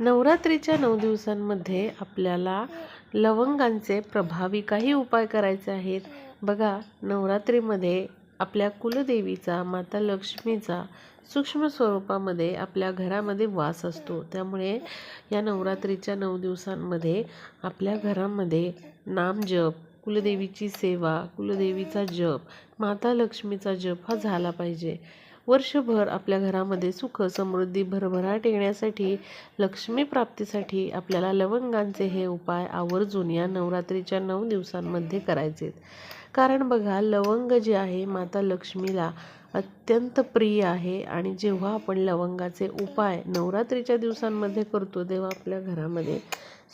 नवरात्रीच्या नऊ दिवसांमध्ये आपल्याला लवंगांचे प्रभावी काही उपाय करायचे आहेत. बघा नवरात्रीमध्ये आपल्या कुलदेवीचा माता लक्ष्मीचा सूक्ष्म स्वरूपामध्ये आपल्या घरामध्ये वास असतो. त्यामुळे या नवरात्रीच्या नऊ दिवसांमध्ये आपल्या घरामध्ये नामजप कुलदेवीची सेवा कुलदेवीचा जप माता लक्ष्मीचा जप हा झाला पाहिजे. वर्षभर आपल्या घरामध्ये सुख समृद्धी भरभराट येण्यासाठी लक्ष्मी प्राप्तीसाठी आपल्याला लवंगांचे हे उपाय आवर्जून या नवरात्रीच्या नऊ दिवसांमध्ये करायचे कारण बघा लवंग जे आहे माता लक्ष्मीला अत्यंत प्रिय आहे आणि जेव्हा आपण लवंगाचे उपाय नवरात्रीच्या दिवसांमध्ये करतो तेव्हा आपल्या घरामध्ये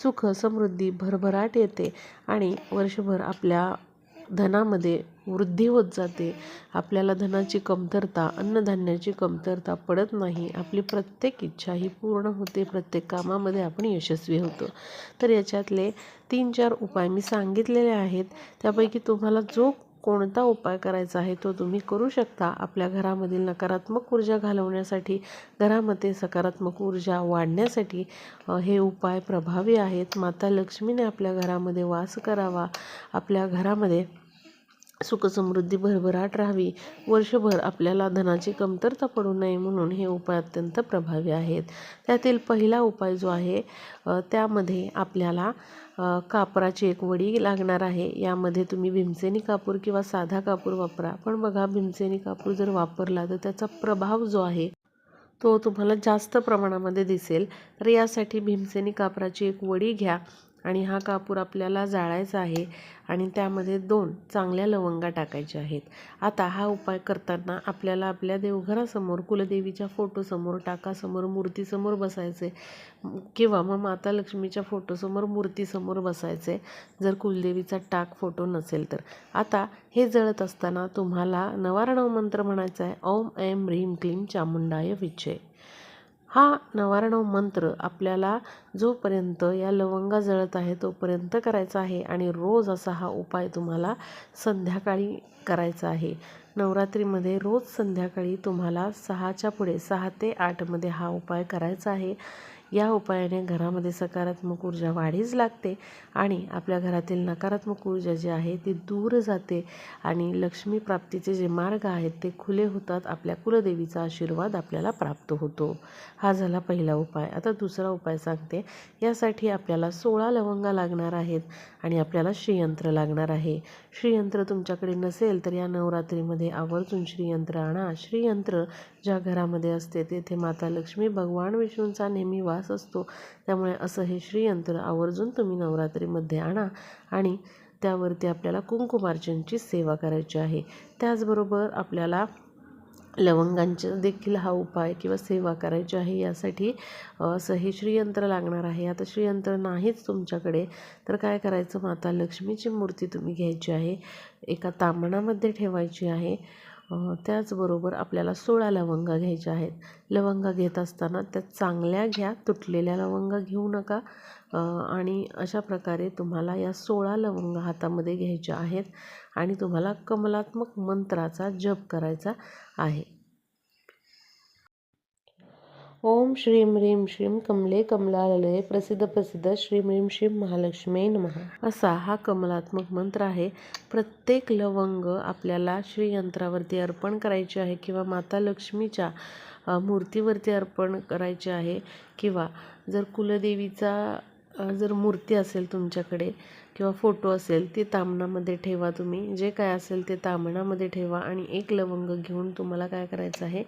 सुख समृद्धी भरभराट येते आणि वर्षभर आपल्या धनामध्ये वृद्धी होत जाते. आपल्याला धनाची कमतरता अन्नधान्याची कमतरता पडत नाही. आपली प्रत्येक इच्छा ही पूर्ण होते. प्रत्येक कामामध्ये आपण यशस्वी होतो. तर याच्यातले तीन चार उपाय मी सांगितलेले आहेत. त्यापैकी तुम्हाला जो कोणता उपाय करायचा आहे तो तुम्ही करू शकता. आपल्या घरामधील नकारात्मक ऊर्जा घालवण्यासाठी घरामध्ये सकारात्मक ऊर्जा वाढण्यासाठी हे उपाय प्रभावी आहेत. माता लक्ष्मीने आपल्या घरामध्ये वास करावा. आपल्या घरामध्ये सुखसमृद्धी भरभराट राहावी. वर्षभर आपल्याला धनाची कमतरता पडू नये म्हणून हे उपाय अत्यंत प्रभावी आहेत. त्यातील पहिला उपाय जो आहे त्यामध्ये आपल्याला कापराची एक वडी लागणार आहे. यामध्ये तुम्ही भीमसेनी कापूर किंवा साधा कापूर वापरा. पण बघा भीमसेनी कापूर जर वापरला तर त्याचा प्रभाव जो आहे तो तुम्हाला जास्त प्रमाणामध्ये दिसेल. तर यासाठी भीमसेनी कापराची एक वडी घ्या. आणि हा कापूर आपल्याला जाळायचा आहे आणि त्यामध्ये दोन चांगल्या लवंगा टाकायच्या आहेत. आता हा उपाय करताना आपल्याला आपल्या देवघरासमोर कुलदेवीच्या फोटोसमोर टाकासमोर मूर्तीसमोर बसायचे किंवा मग माता लक्ष्मीच्या फोटोसमोर मूर्तीसमोर बसायचे. जर कुलदेवीचा टाक फोटो नसेल तर. आता हे जळत असताना तुम्हाला नवारणव मंत्र म्हणायचा आहे. ओम ऐम ह्रीम क्लीम चामुंडाय विजय. हा नवारणव मंत्र आपल्याला जोपर्यंत या लवंगा जळत आहे तोपर्यंत करायचा आहे आणि रोज असा हा उपाय तुम्हाला संध्याकाळी करायचा आहे. नवरात्रीमध्ये रोज संध्याकाळी तुम्हाला सहाच्या पुढे सहा ते आठमध्ये हा उपाय करायचा आहे. या उपायाने घरामध्ये सकारात्मक ऊर्जा वाढीस लागते आणि आपल्या घरातील नकारात्मक ऊर्जा जी आहे ती दूर जाते आणि लक्ष्मी प्राप्तीचे जे मार्ग आहेत ते खुले होतात आपल्या कुलदेवीचा आशीर्वाद आपल्याला प्राप्त होतो. हा झाला पहिला उपाय. आता दुसरा उपाय सांगते. यासाठी आपल्याला सोळा लवंगा लागणार आहेत आणि आपल्याला श्रीयंत्र लागणार आहे. श्रीयंत्र तुमच्याकडे नसेल तर या नवरात्रीमध्ये आवर्जून श्रीयंत्र आणा. श्रीयंत्र ज्या घरामध्ये असते तेथे माता लक्ष्मी भगवान विष्णूंचा नेहमी वास असतो. त्यामुळे असं हे श्रीयंत्र आवर्जून तुम्ही नवरात्रीमध्ये आणा आणि त्यावरती आपल्याला कुंकुमार्चनची सेवा करायची आहे. त्याचबरोबर आपल्याला लवंगांचा देखील हा उपाय किंवा सेवा करायची आहे यासाठी असं हे श्रीयंत्र लागणार आहे. आता श्रीयंत्र नाहीच तुमच्याकडे. तर काय करायचं? माता लक्ष्मीची मूर्ती तुम्ही घ्यायची आहे. एका तांबणामध्ये ठेवायची आहे. त्याचबरोबर आपल्याला सोळा लवंगा घ्यायच्या आहेत. लवंगा घेत असताना त्या चांगल्या घ्या तुटलेल्या लवंगा घेऊ नका. आणि अशा प्रकारे तुम्हाला या सोळा लवंगा हातामध्ये घ्यायच्या आहेत आणि तुम्हाला कमलात्मक मंत्राचा जप करायचा आहे. ओम श्रीं ह्रीं श्रीं कमले कमलालय प्रसिद्ध प्रसिद्ध श्रीं ह्रीं श्रीं महालक्ष्मी नमः. असा हा कमलात्मक मंत्र आहे. प्रत्येक लवंग आपल्याला श्रीयंत्रावरती अर्पण करायचे आहे किंवा माता लक्ष्मीच्या मूर्तीवरती अर्पण करायचे आहे किंवा जर कुलदेवीचा जर मूर्ती असेल तुमच्याकडे किंवा फोटो असेल ते तामणामध्ये ठेवा तुम्ही. जे काय असेल ते तामणामध्ये ठेवा आणि एक लवंग घेऊन तुम्हाला काय करायचं आहे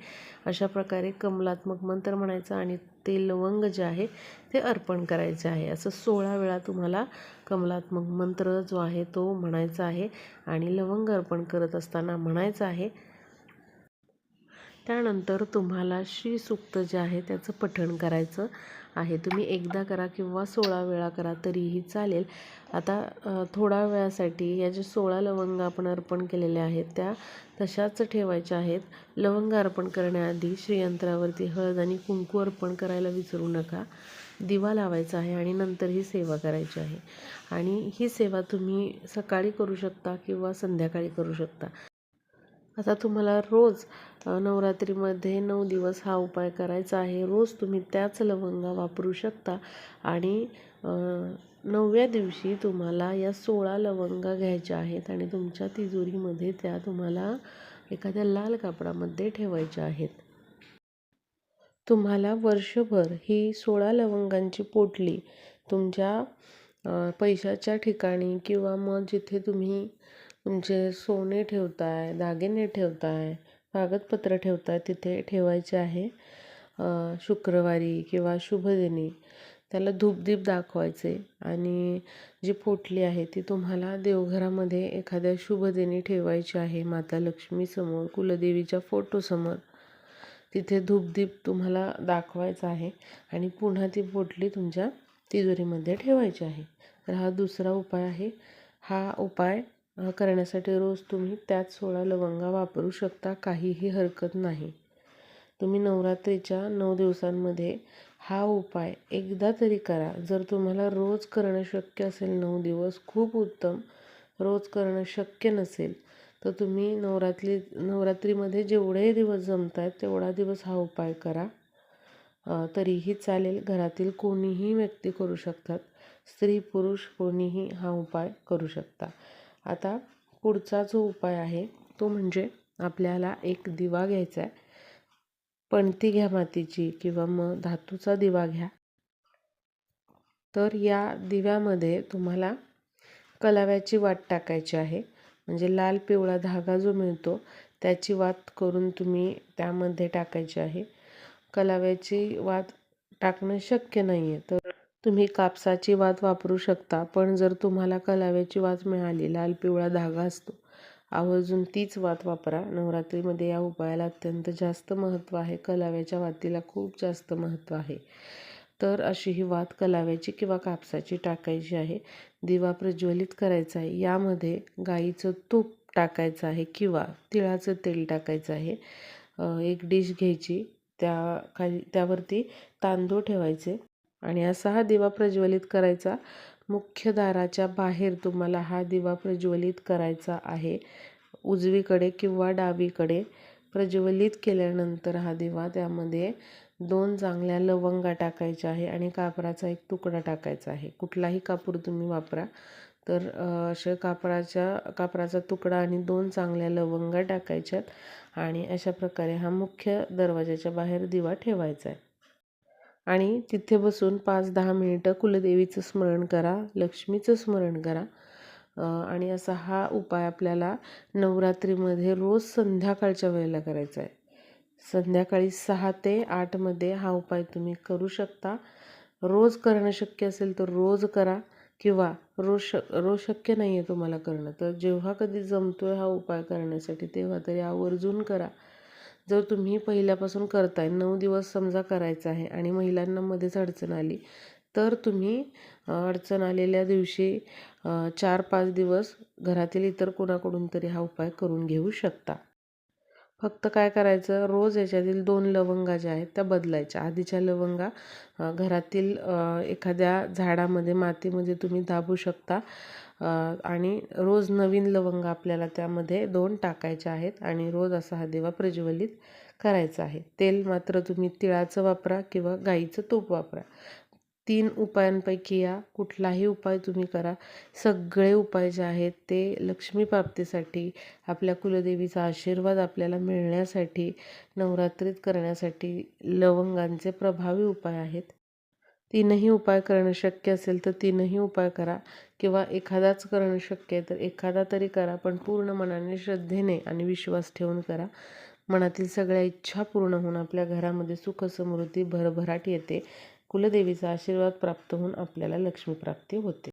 अशा प्रकारे कमलात्मक मंत्र म्हणायचा आणि ते लवंग जे आहे ते अर्पण करायचे आहे. असं सोळा वेळा तुम्हाला कमलात्मक मंत्र जो आहे तो म्हणायचा आहे आणि लवंग अर्पण करत असताना म्हणायचं आहे. त्यानंतर तुम्हाला श्रीसूक्त जे आहे त्याचं पठण करायचं. आहे. तुम्ही एकदा करा किंवा सोळा वेळा करा तरीही चालेल. आता थोडा वेळासाठी या जे सोळा लवंग आपण अर्पण केलेल्या आहेत त्या तशाच ठेवायच्या आहेत. लवंग अर्पण करण्याआधी श्रीयंत्रावरती हळद आणि कुंकू अर्पण करायला विसरू नका. दिवा लावायचा आहे आणि नंतर ही सेवा करायची आहे. आणि ही सेवा तुम्ही सकाळी करू शकता किंवा संध्याकाळी करू शकता. आता तुम्हाला रोज नवरात्रीमध्ये नऊ दिवस हा उपाय करायचा आहे. रोज तुम्ही त्याच लवंगा वापरू शकता आणि नवव्या दिवशी तुम्हाला या सोळा लवंगा घ्यायच्या आहेत आणि तुमच्या तिजोरीमध्ये त्या तुम्हाला एखाद्या लाल कापडामध्ये ठेवायच्या आहेत. तुम्हाला वर्षभर ही सोळा लवंगांची पोटली तुमच्या पैशाच्या ठिकाणी किंवा मग जिथे तुम्ही तुमचे सोने ठेवताय दागिने ठेवताय कागदपत्र ठेवताय तिथे ठेवायचे आहे. शुक्रवारी किंवा शुभदिनी. त्याला धूपदीप दाखवायचे आणि जी पोटली आहे ती तुम्हाला देवघरामध्ये एखाद्या शुभदिनी ठेवायची आहे. माता लक्ष्मीसमोर कुलदेवीच्या फोटोसमोर तिथे धूपदीप तुम्हाला दाखवायचा आहे आणि पुन्हा ती पोटली तुमच्या तिजोरीमध्ये ठेवायची आहे. तर हा दुसरा उपाय आहे. हा उपाय करण्यासाठी रोज तुम्ही त्याच सोळा लवंगा वापरू शकता काहीही हरकत नाही. तुम्ही नवरात्रीच्या नऊ दिवसांमध्ये हा उपाय एकदा तरी करा. जर तुम्हाला रोज करणं शक्य असेल नऊ दिवस खूप उत्तम रोज करणं शक्य नसेल तर तुम्ही नवरात्री नवरात्रीमध्ये जेवढे दिवस जमत आहेत तेवढा दिवस हा उपाय करा. तरीही चालेल घरातील कोणीही व्यक्ती करू शकतात. स्त्री पुरुष कोणीही हा उपाय करू शकता. आता पुढचा जो उपाय आहे तो म्हणजे आपल्याला एक दिवा घ्यायचा आहे. पणती घ्या मातीची किंवा मग धातूचा दिवा घ्या. तर या दिव्यामध्ये तुम्हाला कलाव्याची वाट टाकायची आहे. म्हणजे लाल पिवळा धागा जो मिळतो त्याची वात करून तुम्ही त्यामध्ये टाकायची आहे. कलाव्याची वात टाकणं शक्य नाही आहे तर तुम्ही कापसाची वात वापरू शकता पण जर तुम्हाला कलाव्याची वात मिळाली लाल पिवळा धागा असतो आवर्जून तीच वात वापरा. नवरात्रीमध्ये या उपायाला अत्यंत जास्त महत्त्व आहे. कलाव्याच्या वातीला खूप जास्त महत्त्व आहे. तर अशी ही वात कलाव्याची किंवा कापसाची टाकायची आहे दिवा प्रज्वलित करायचा आहे यामध्ये गाईचं तूप टाकायचं आहे किंवा तिळाचं तेल टाकायचं आहे. एक डिश घ्यायची त्या खाली त्यावरती तांदूळ ठेवायचे. आणि असा हा दिवा प्रज्वलित करायचा. मुख्य दाराच्या बाहेर तुम्हाला हा दिवा प्रज्वलित करायचा आहे. उजवीकडे किंवा डावीकडे प्रज्वलित केल्यानंतर हा दिवा त्यामध्ये दोन चांगल्या लवंगा टाकायच्या आहे आणि कापराचा एक तुकडा टाकायचा आहे. कुठलाही कापूर तुम्ही वापरा. तर असे अशा कापराच्या कापराचा तुकडा आणि दोन चांगल्या लवंगा टाकायच्यात आणि अशा प्रकारे हा मुख्य दरवाजाच्या बाहेर दिवा ठेवायचा आहे. आणि तिथे बसून पाच दहा मिनिटं कुलदेवीचं स्मरण करा लक्ष्मीचं स्मरण करा. आणि असा हा उपाय आपल्याला नवरात्रीमध्ये रोज संध्याकाळच्या वेळेला करायचा आहे. संध्याकाळी सहा ते आठमध्ये हा उपाय तुम्ही करू शकता. रोज करणं शक्य असेल तर रोज करा किंवा रोज श रोज शक्य नाही आहे तुम्हाला करणं. तर जेव्हा कधी जमतो आहे हा उपाय करण्यासाठी तेव्हा तरी आवर्जून करा. जर तुम्ही पहिल्यापासून करताय नऊ दिवस समजा करायचा आहे आणि महिलांना मध्येच अडचण आली तर तुम्ही अडचण आलेल्या दिवशी चार पाच दिवस घरातील इतर कोणाकडून तरी हा उपाय करून घेऊ शकता. फक्त काय करायचं रोज याच्यातील दोन लवंगा ज्या आहेत त्या बदलायच्या. आधीच्या लवंगा घरातील एखाद्या झाडामध्ये मातीमध्ये तुम्ही दाबू शकता. आणि रोज नवीन लवंग आपल्याला त्यामध्ये दोन टाकायच्या आहेत आणि रोज असा हा दिवा प्रज्वलित करायचा आहे. तेल मात्र तुम्ही तिळाचं वापरा किंवा गाईचं तूप वापरा. तीन उपायांपैकी या. कुठलाही उपाय तुम्ही करा. सगळे उपाय जे आहेत ते लक्ष्मी प्राप्तीसाठी आपल्या कुलदेवीचा आशीर्वाद आपल्याला मिळण्यासाठी नवरात्रीत करण्यासाठी लवंगांचे प्रभावी उपाय आहेत. तीनही उपाय करणं शक्य असेल तर तीनही उपाय करा. किंवा एखादाच करणं शक्य आहे तर एखादा तरी करा पण पूर्ण मनाने श्रद्धेने आणि विश्वास ठेवून करा. मनातील सगळ्या इच्छा पूर्ण होऊन आपल्या घरामध्ये सुख समृद्धी भरभराट येते. कुलदेवीचा आशीर्वाद प्राप्त होऊन आपल्याला लक्ष्मीप्राप्ती होते.